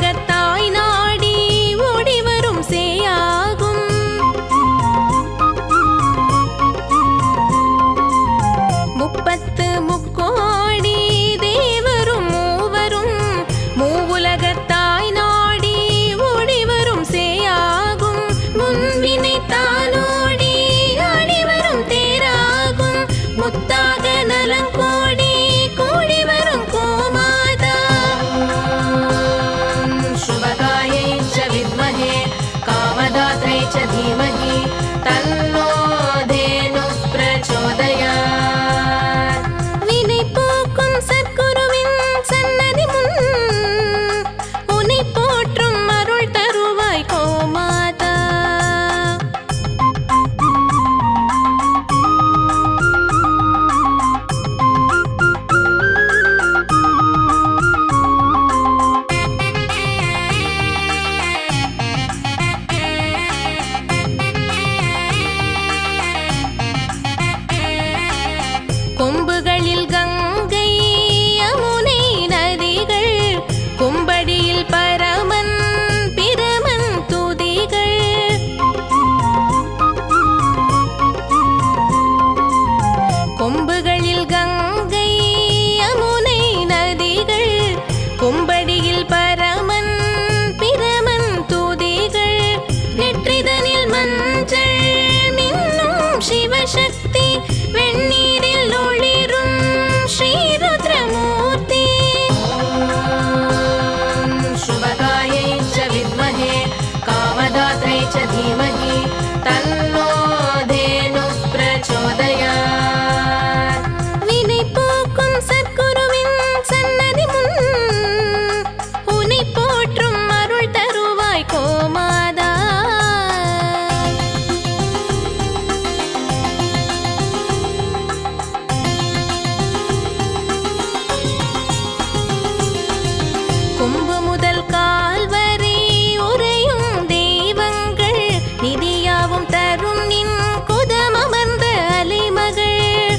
உலகத்தாய் நான் கொம்புகளில் கங்கை கொம்பு முதல் கால் வரை உரையும் தெய்வங்கள். நிதியாவும் தரும் நின் குதம் அமர்ந்த அலைமகள்.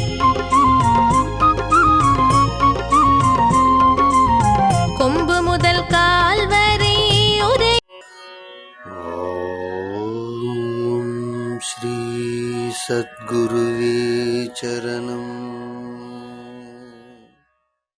கொம்பு முதல் கால் வரை உரை ஸ்ரீ சத்குருவே சரணம்.